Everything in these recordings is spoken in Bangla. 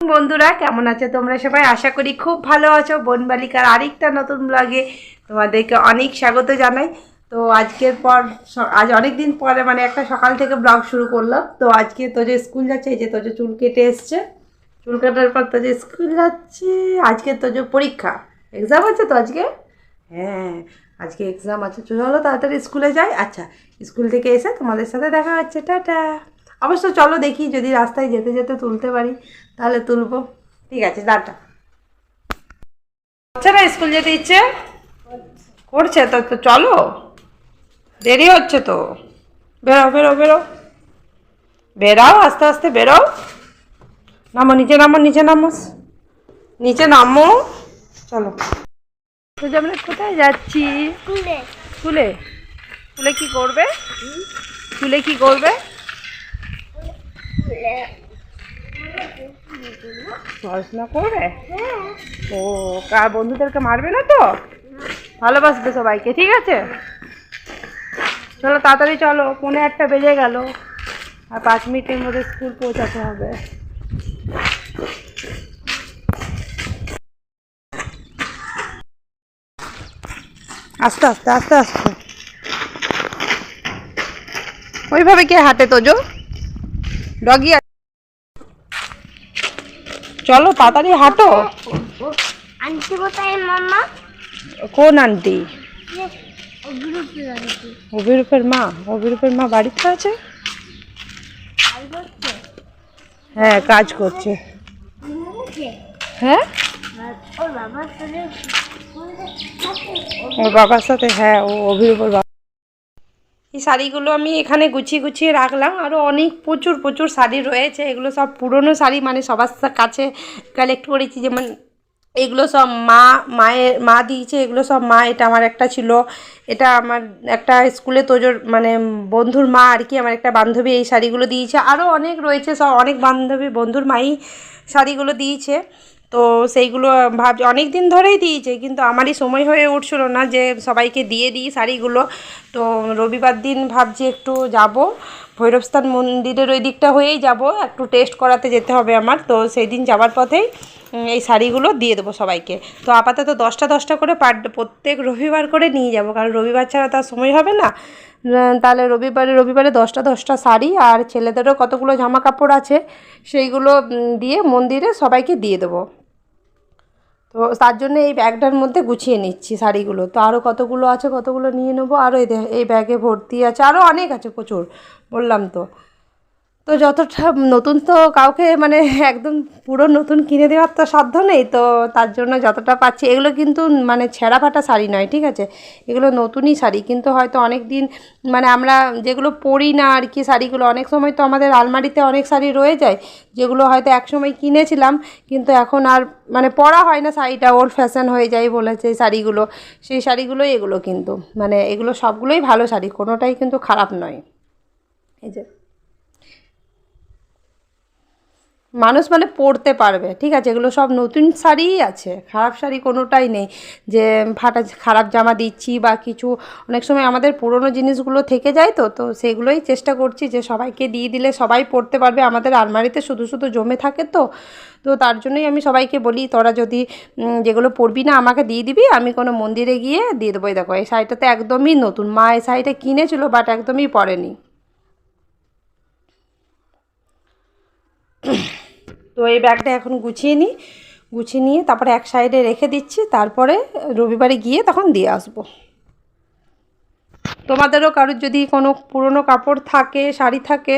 বন্ধুরা, কেমন আছো তোমরা সবাই? আশা করি খুব ভালো আছো। বনবালিকার আরেকটা নতুন ব্লগে তোমাদেরকে অনেক স্বাগত জানাই। তো আজকের পর আজ অনেক দিন পরে মানে একটা সকাল থেকে ব্লগ শুরু করলাম। তো আজকে তো যে স্কুল যাচ্ছে, এই যে তো যে চুল কেটে এসছে। চুল কাটার পর তো যে স্কুল যাচ্ছে। আজকে তো যে পরীক্ষা। এক্সাম আছে তো আজকে? হ্যাঁ আজকে এক্সাম আছে। চলো তাড়াতাড়ি স্কুলে যাই। আচ্ছা স্কুল থেকে এসে তোমাদের সাথে দেখা হচ্ছে। টাটা। অবশ্য চলো দেখি যদি রাস্তায় যেতে যেতে তুলতে পারি তাহলে তুলবো। ঠিক আছে টাটা হচ্ছে না স্কুল যেতে ইচ্ছে? করছে তো তো চলো। দেরি হচ্ছে তো। বেরো বেরো বেরো। বেরাও আস্তে আস্তে বেরো নামো নিচে নামো নিচে নামো। নিচে নামো। চলো। তো আমরা কোথায় যাচ্ছি? স্কুলে। স্কুলে? স্কুলে কি করবে? স্কুলে কি করবে? পড়াশোনা করবে ও, কার বন্ধুদেরকে মারবে না তো? ভালোবাসবে সবাইকে, ঠিক আছে? চলো তাড়াতাড়ি চলো, পৌনে একটা বেজে গেল। আর পাঁচ মিনিটের মধ্যে স্কুল পৌঁছাতে হবে। আস্তে আস্তে আস্তে আস্তে। ওইভাবে কে হাঁটে তোজো? ডগি চলো তাড়াতাড়ি হাঁটো। আনছি কোথায় মামা কোন আন্টি? অভিরূপের মা অভিরূপের মা বাড়িতে আছে? হ্যাঁ কাজ করছে। হ্যাঁ? ওর বাবার সাথে ওর বাবার সাথে হ্যাঁ ও অভিরূপের বাবা এই শাড়িগুলো আমি এখানে গুছিয়ে গুছিয়ে রাখলাম। আরও অনেক প্রচুর প্রচুর শাড়ি রয়েছে। এগুলো সব পুরনো শাড়ি মানে সবার কাছে কালেক্ট করেছি। যেমন এগুলো সব মা, মায়ের, মা দিয়েছে। এগুলো সব মা, এটা আমার একটা ছিল। এটা আমার একটা স্কুলে তোজোর মানে বন্ধুর মা আর কি, আমার একটা বান্ধবী এই শাড়িগুলো দিয়েছে। আরও অনেক রয়েছে, সব অনেক বান্ধবী বন্ধুর মাই শাড়িগুলো দিয়েছে। তো সেইগুলো ভাবছি, অনেক দিন ধরেই দিয়েছে, কিন্তু আমারই সময় হয়ে উঠছিল না যে সবাইকে দিয়ে দিই শাড়িগুলো। তো রবিবার দিন ভাবছি একটু যাব। ভৈরবস্থান মন্দিরের ওই দিকটা হয়েই যাব, একটু টেস্ট করাতে যেতে হবে আমার। তো সেই দিন যাওয়ার পথেই এই শাড়িগুলো দিয়ে দেবো সবাইকে। তো আপাতত দশটা দশটা করে পার, প্রত্যেক রবিবার করে নিয়ে যাব। কারণ রবিবার ছাড়া তার সময় হবে না। তাহলে রবিবারে রবিবারে দশটা দশটা শাড়ি আর ছেলেদেরও কতগুলো জামা কাপড় আছে, সেইগুলো দিয়ে মন্দিরে সবাইকে দিয়ে দেবো। তো তার জন্য এই ব্যাগটার মধ্যে গুছিয়ে নিচ্ছি শাড়িগুলো। তো আরও কতগুলো আছে কতগুলো নিয়ে নেব? আরও এই ব্যাগে ভর্তি আছে। আরও অনেক আছে প্রচুর, বললাম তো। তো যতটা নতুন তো কাউকে মানে একদম পুরো নতুন কিনে দেওয়ার তো সাধ্য নেই, তো তার জন্য যতটা পাচ্ছি, এগুলো কিন্তু মানে ছেঁড়া ফাটা শাড়ি নয়, ঠিক আছে? এগুলো নতুনই শাড়ি, কিন্তু হয়তো অনেক দিন মানে আমরা যেগুলো পরি না আর কি শাড়িগুলো, অনেক সময় তো আমাদের আলমারিতে অনেক শাড়ি রয়ে যায়, যেগুলো হয়তো এক সময় কিনেছিলাম, কিন্তু এখন আর মানে পরা হয় না শাড়িটা ওল্ড ফ্যাশন হয়ে যায় বলেছে শাড়িগুলো, সেই শাড়িগুলোই এগুলো কিন্তু মানে এগুলো সবগুলোই ভালো শাড়ি, কোনোটাই কিন্তু খারাপ নয়। এই যে মানুষ মানে পরতে পারবে, ঠিক আছে? এগুলো সব নতুন শাড়িই আছে, খারাপ শাড়ি কোনোটাই নেই যে ফাটা খারাপ জামা দিচ্ছি বা কিছু। অনেক সময় আমাদের পুরনো জিনিসগুলো থেকে যায় তো তো সেগুলোই চেষ্টা করছি যে সবাইকে দিয়ে দিলে সবাই পরতে পারবে। আমাদের আলমারিতে শুধু শুধু জমে থাকে তো তো তার জন্যই আমি সবাইকে বলি, তোরা যদি যেগুলো পরবি না আমাকে দিয়ে দিবি, আমি কোনো মন্দিরে গিয়ে দিয়ে দেবো। দেখো, এই শাড়িটা তো একদমই নতুন, মা এই শাড়িটা কিনেছিল বাট একদমই পরেনি। তো এই ব্যাগটা এখন গুছিয়ে নিই, গুছিয়ে নিয়ে তারপরে এক সাইডে রেখে দিচ্ছি, তারপরে রবিবারে গিয়ে তখন দিয়ে আসব। তোমাদেরও কারোর যদি কোনো পুরনো কাপড় থাকে, শাড়ি থাকে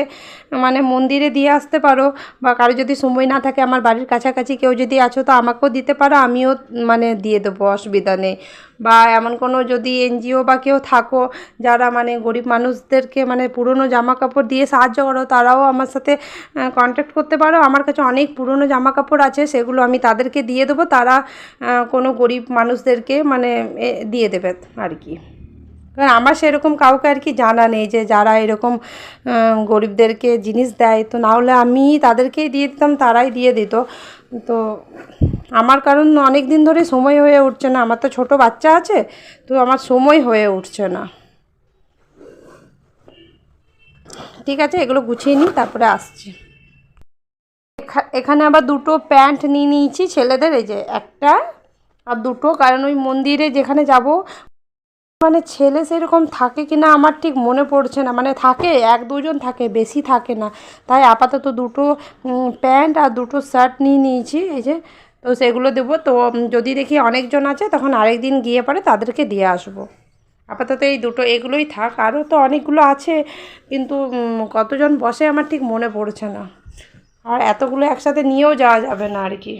মানে মন্দিরে দিয়ে আসতে পারো বা কারও যদি সময় না থাকে, আমার বাড়ির কাছাকাছি কেউ যদি আছো তো আমাকেও দিতে পারো, আমিও মানে দিয়ে দেবো অসুবিধা নেই। বা এমন কোনো যদি এনজিও বা কেউ থাকো যারা মানে গরিব মানুষদেরকে মানে পুরনো জামা কাপড় দিয়ে সাহায্য করো, তারাও আমার সাথে কন্ট্যাক্ট করতে পারো। আমার কাছে অনেক পুরনো জামা কাপড় আছে, সেগুলো আমি তাদেরকে দিয়ে দেবো। তারা কোনো গরিব মানুষদেরকে মানে দিয়ে দেবে আর কি। কারণ আমার সেরকম কাউকে আর কি জানা নেই যে যারা এরকম গরিবদেরকে জিনিস দেয়। তো না হলে আমি তাদেরকেই দিয়ে দিতাম, তারাই দিয়ে দিত। তো আমার কারণ অনেক দিন ধরে সময় হয়ে উঠছে না। আমার তো ছোট বাচ্চা আছে, তো আমার সময় হয়ে উঠছে না। ঠিক আছে, এগুলো গুছিয়ে নিই, তারপরে আসছি। এখা- এখানে আবার দুটো প্যান্ট নিয়ে নিয়েছি ছেলেদের, এই যে একটা আর দুটো, কারণ ওই মন্দিরে যেখানে যাব মানে ছেলে সেরকম থাকে কি না আমার ঠিক মনে পড়ছে না। মানে থাকে, এক দুজন থাকে, বেশি থাকে না। তাই আপাতত দুটো প্যান্ট আর দুটো শার্ট নিয়ে নিয়েছি, এই যে। তো সেগুলো দেবো। তো যদি দেখি অনেকজন আছে, তখন আরেক দিন গিয়ে পরে তাদেরকে দিয়ে আসব। আপাতত এই দুটো, এগুলোই থাক। আরও তো অনেকগুলো আছে, কিন্তু কতজন বসে আমার ঠিক মনে পড়ছে না। আর এতগুলো একসাথে নিয়েও যাওয়া যাবে না আর কি।